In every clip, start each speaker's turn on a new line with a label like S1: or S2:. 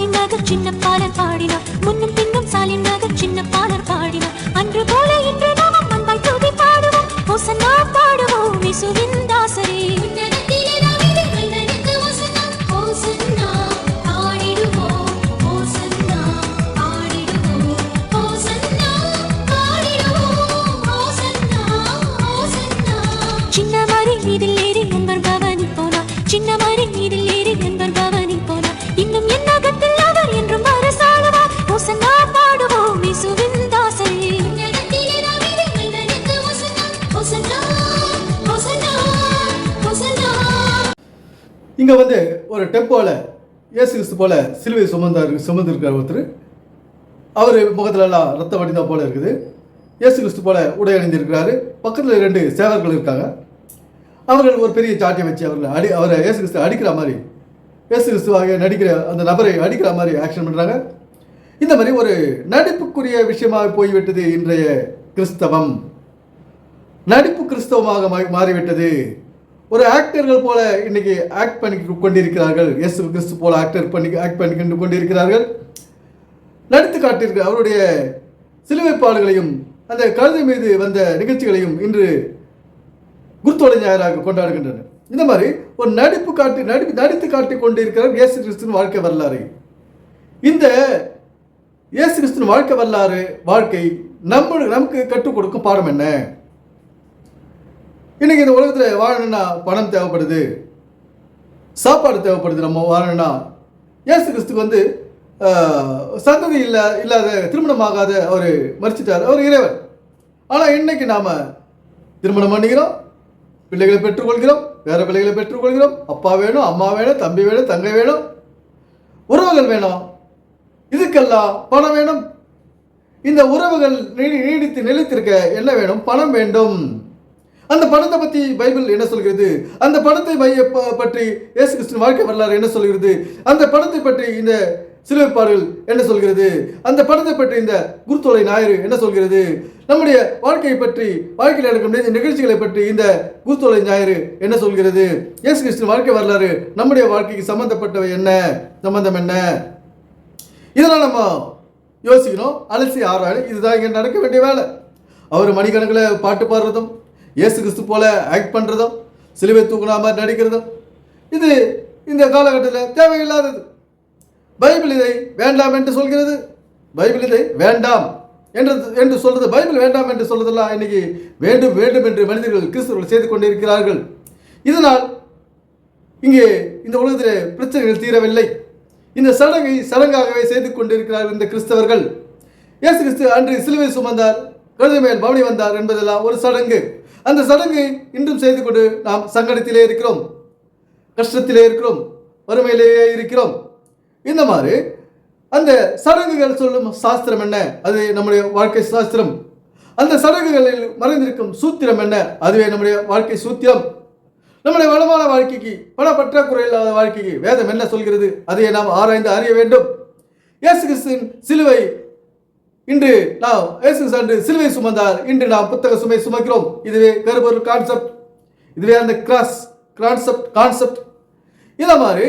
S1: பாலின் மகள் சின்ன பாடல் பாடினான் இங்கே வந்து ஒரு டெம்போவில் இயேசு கிறிஸ்து போல சிலுவை சுமந்தார் சுமந்திருக்கிற ஒருத்தர். அவர் முகத்துல எல்லாம் ரத்தம் வடிந்தா போல இருக்குது. இயேசு கிறிஸ்து போல உடை அணிந்திருக்கிறாரு. பக்கத்தில் ரெண்டு சேவர்கள் இருக்காங்க. அவர்கள் ஒரு பெரிய சாட்டை வச்சு அவர்களை அடி அவரை இயேசு கிறிஸ்து அடிக்கிற மாதிரி இயேசு கிறிஸ்துவாக நடிக்கிற அந்த நபரை அடிக்கிற மாதிரி ஆக்ஷன் பண்ணுறாங்க இந்த மாதிரி ஒரு நடிப்புக்குரிய விஷயமாக போய்விட்டது இன்றைய கிறிஸ்தவம். நடிப்பு கிறிஸ்தவமாக மாறிவிட்டது ஒரு ஆக்டர்கள் போல இன்னைக்கு ஆக்ட் பண்ணி கொண்டிருக்கிறார்கள். எஸ் கிறிஸ்து போல ஆக்டர் பண்ணி ஆக்ட் பண்ணி கொண்டு கொண்டிருக்கிறார்கள். நடித்து காட்டியிருக்க அவருடைய சிலுவைப்பாடுகளையும் அந்த கழுதை மீது வந்த நிகழ்ச்சிகளையும் இன்று குருத்தோலை ஞாயிறாக கொண்டாடுகின்றனர். இந்த மாதிரி ஒரு நடிப்பு காட்டி நடிப்பு நடித்து காட்டி கொண்டிருக்கிறார் இயேசு கிறிஸ்துவின் வாழ்க்கை வரலாறு. இந்த இயேசு கிறிஸ்துவின் வாழ்க்கை வரலாறு வாழ்க்கை நம்ம நமக்கு கற்றுக் கொடுக்கும் பாடம் என்ன? இன்னைக்கு இந்த உலகத்தில் வாழணும்னா பணம் தேவைப்படுது சாப்பாடு தேவைப்படுது. நம்ம வாழணும்னா இயேசு கிறிஸ்துக்கு வந்து சந்ததி இல்லை இல்லாத திருமணமாகாத அவர் மறிச்சிட்டார் அவர் இறைவர் ஆனால் இன்னைக்கு நாம் திருமணம் பண்ணிக்கிறோம் பிள்ளைகளை பெற்றுக்கொள்கிறோம் வேறு பிள்ளைகளை பெற்றுக்கொள்கிறோம். அப்பா வேணும் அம்மா வேணும் தம்பி வேணும் தங்கை வேணும். உறவுகள் வேணும். இதுக்கெல்லாம் பணம் வேணும். இந்த உறவுகள் நீடி- நீடித்து நிலைத்திருக்க என்ன வேணும்? பணம் வேண்டும். அந்த பணத்தை பற்றி பைபிள் என்ன சொல்கிறது? அந்த பணத்தை மைய ப- பற்றி இயேசு கிறிஸ்தன் வாழ்க்கை வரலாறு என்ன சொல்கிறது? அந்த பணத்தை பற்றி இந்த சிலுவைப்பாடுகள் என்ன சொல்கிறது? அந்த படத்தை பற்றி இந்த குருத்தோலை ஞாயிறு என்ன சொல்கிறது? நம்முடைய வாழ்க்கையை பற்றி வாழ்க்கையில் நடக்கும் நிக- நிகழ்ச்சிகளை பற்றி இந்த குருத்தோலை ஞாயிறு என்ன சொல்கிறது? இயேசு கிறிஸ்துவின் வாழ்க்கை வரலாறு நம்முடைய வாழ்க்கைக்கு சம்பந்தப்பட்டவை என்ன? சம்பந்தம் என்ன? இதெல்லாம் நம்ம யோசிக்கணும். அலசி ஆராயணும். இதுதான் இங்கே நடக்க வேண்டிய வேலை. அவர் மணிக்கணக்கில் பாட்டு பாடுறதும் இயேசு கிறிஸ்து போல ஆக்ட் பண்ணுறதும் சிலுவை தூக்குனா மாதிரி நடிக்கிறதும் இது இந்த காலகட்டத்தில் தேவையில்லாதது. பைபிள் இதை வேண்டாம் என்று சொல்கிறது. பைபிள் இதை வேண்டாம் என்று என்று சொல்றது. பைபிள் வேண்டாம் என்று சொல்றதெல்லாம் இன்னைக்கு வேண்டும் வேண்டும் என்று மனிதர்கள் கிறிஸ்தவர்கள் செய்து கொண்டிருக்கிறார்கள். இதனால் இங்கே இந்த உலகத்தில் பிரச்சனைகள் தீரவில்லை. இந்த சடங்கை சடங்காகவே செய்து கொண்டிருக்கிறார்கள் இந்த கிறிஸ்தவர்கள். இயேசு கிறிஸ்து அன்று சிலுவை சுமந்தார் கழுதை மேல் பவனி வந்தார் என்பதெல்லாம் ஒரு சடங்கு. அந்த சடங்கை இன்றும் செய்து கொண்டு நாம் சங்கடத்திலே இருக்கிறோம். கஷ்டத்திலே இருக்கிறோம். வறுமையிலேயே இருக்கிறோம். இந்த மாதிரி அந்த சடங்குகள் சொல்லும் சாஸ்திரம் என்ன? அது நம்முடைய வாழ்க்கை சாஸ்திரம். அந்த சடங்குகளில் மறைந்திருக்கும் சூத்திரம் என்ன? அதுவே நம்முடைய வாழ்க்கை சூத்திரம். நம்முடைய வளமான வாழ்க்கைக்கு பண பற்றாக்குறை இல்லாத வாழ்க்கைக்கு வேதம் என்ன சொல்கிறது? அதை நாம் ஆராய்ந்து அறிய வேண்டும். இயேசு கிறிஸ்துவின் சிலுவை இன்று நாம் இயேசு கிறிஸ்து அன்று சிலுவை சுமந்தார். இன்று நாம் புத்தக சுமை சுமக்கிறோம். இதுவே கருபொருள் கான்செப்ட் இதுவே அந்த கிராஸ் கான்செப்ட் கான்செப்ட் இந்த மாதிரி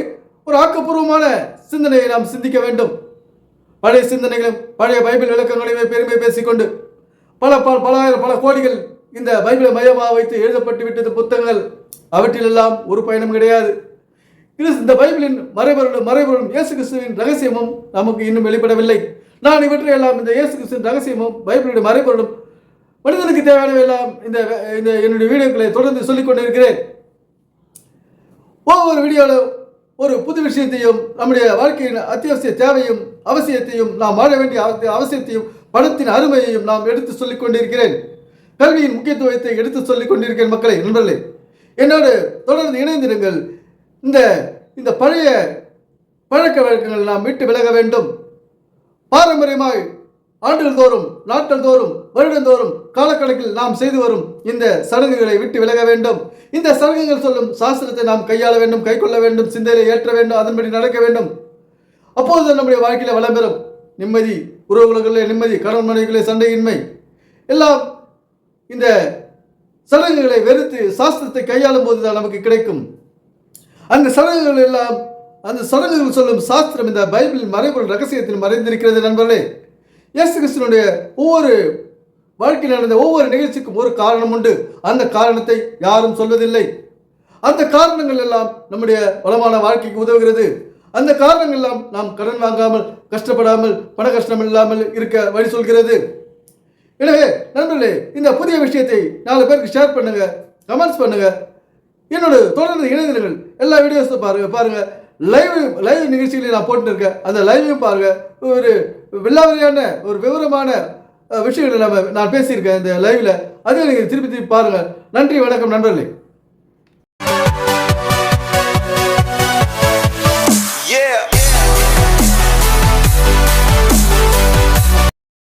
S1: ஒரு ஆக்கப்பூர்வமான சிந்தனையை நாம் சிந்திக்க வேண்டும். பழைய சிந்தனைகளும் பழைய பைபிள் விளக்கங்களையுமே பெருமை பேசிக்கொண்டு பல பல பலாயிரம் பல கோடிகள் இந்த பைபிளை மையமாக வைத்து எழுதப்பட்டு விட்டது புத்தகங்கள். அவற்றிலெல்லாம் ஒரு பயணம் கிடையாது. இது இந்த பைபிளின் மறைபொருளும் மறைபொருளும் இயேசு கிறிஸ்துவின் ரகசியமும் நமக்கு இன்னும் வெளிப்படவில்லை. நான் இவற்றை எல்லாம் இந்த இயேசு கிறிஸ்துவின் ரகசியமும் பைபிளுடைய மறைபொருளும் மனிதனுக்கு தேவையானவை எல்லாம் இந்த இந்த என்னுடைய வீடியோக்களை தொடர்ந்து சொல்லிக் கொண்டிருக்கிறேன். ஒவ்வொரு வீடியோவில் ஒரு புது விஷயத்தையும் நம்முடைய வாழ்க்கையின் அத்தியாவசிய தேவையும் அவசியத்தையும் நாம் வாழ வேண்டிய அவசியத்தையும் பணத்தின் அருமையையும் நாம் எடுத்து சொல்லிக் கொண்டிருக்கிறேன். கல்வியின் முக்கியத்துவத்தை எடுத்து சொல்லிக் கொண்டிருக்கிறேன் மக்களை நண்பர்களே. என்னோடு தொடர்ந்து இணைந்திருங்கள். இந்த இந்த பழைய பழக்க வழக்கங்கள் நாம் விட்டு விலக வேண்டும். பாரம்பரியமாய் ஆண்டுகள் தோறும் நாட்கள் தோறும் வருடந்தோறும் காலக்கணக்கில் நாம் செய்து வரும் இந்த சடங்குகளை விட்டு விலக வேண்டும். இந்த சடங்குகள் சொல்லும் சாஸ்திரத்தை நாம் கையாள வேண்டும் கைக்கொள்ள வேண்டும் சிந்தையில ஏற்ற வேண்டும் அதன்படி நடக்க வேண்டும். அப்போது நம்முடைய வாழ்க்கையில வளம் பெறும். நிம்மதி உறவுகளுக்குள்ளே நிம்மதி கடன் மனைவிகளே சண்டையின்மை. எல்லாம் இந்த சடங்குகளை வெறுத்து சாஸ்திரத்தை கையாளும் போதுதான் நமக்கு கிடைக்கும். அந்த சடங்குகள் எல்லாம் அந்த சடங்குகள் சொல்லும் சாஸ்திரம் இந்த பைபிளின் மறைபொருள் ரகசியத்தில் மறைந்திருக்கிறது நண்பர்களே. இயேசு கிறிஸ்துவனுடைய ஒவ்வொரு வாழ்க்கையில் நடந்த ஒவ்வொரு நிகழ்ச்சிக்கும் ஒரு காரணம் உண்டு. அந்த காரணத்தை யாரும் சொல்வதில்லை. அந்த காரணங்கள் எல்லாம் நம்முடைய வளமான வாழ்க்கைக்கு உதவுகிறது. அந்த காரணங்கள் எல்லாம் நாம் கடன் வாங்காமல் கஷ்டப்படாமல் பண கஷ்டம் இல்லாமல் இருக்க வழி சொல்கிறது. எனவே நண்பர்களே இந்த புதிய விஷயத்தை நாலு பேருக்கு ஷேர் பண்ணுங்க கமெண்ட்ஸ் பண்ணுங்க. என்னோட தொடர்ந்து இணைந்திருங்கள். எல்லா வீடியோஸும் பாருங்க பாருங்க. லைவ் லைவ் நிகழ்ச்சிகளை நான் போட்டுருக்கேன். அந்த லைவையும் பாருங்க ஒரு வில்லாவரியான ஒரு விவரமான விஷயங்களை நம்ம நான் பேசியிருக்கேன் இந்த லைவில் அதையும் நீங்கள் திருப்பி திருப்பி பாருங்கள் நன்றி வணக்கம் நண்பர்களே.